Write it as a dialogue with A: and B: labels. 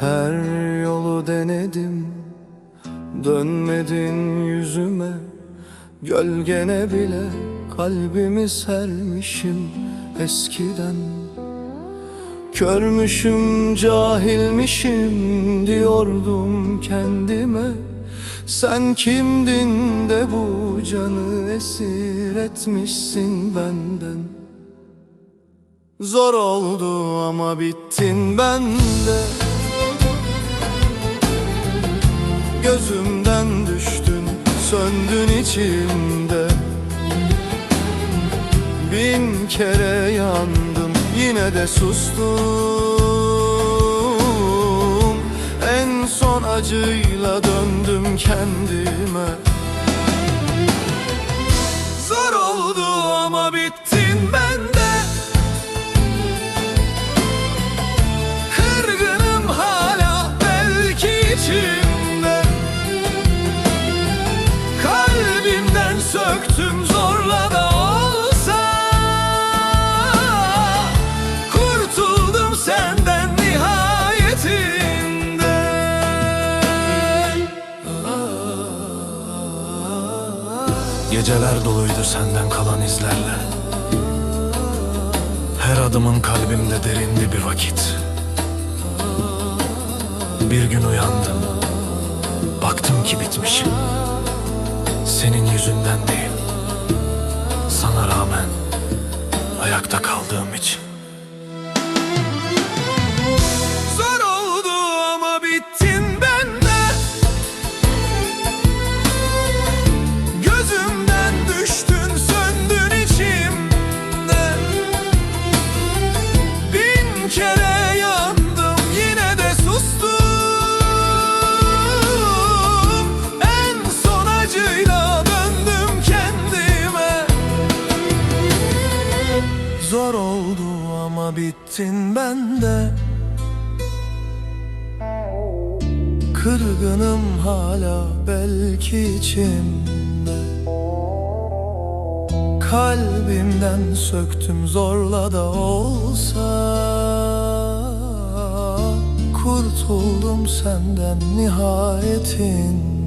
A: Her yolu denedim Dönmedin yüzüme. Gölgene bile kalbimi sermişim eskiden Körmüşüm, cahilmişim diyordum kendime. Sen kimdin de bu canı esir etmişsin benden? Zor oldu ama bittin bende. Gözümden düştün, söndün içimde. Bin kere yandım, yine de sustum. En son acıyla döndüm kendime. Zor oldu ama bittin bende Kırgınım hala belki içimde. Kalbimden söktüm
B: Geceler doluydu senden kalan izlerle. Her adımın kalbimde derindi bir vakit. Bir gün uyandım. Baktım ki bitmişim. Senin yüzünden değil. Sana rağmen Ayakta kaldığım için
A: Bin kere yandım yine de sustum. En son acıyla döndüm kendime. Zor oldu ama bittin bende. Kırgınım hala belki içimde Kalbimden söktüm zorla da olsa. Kurtuldum senden nihayetinde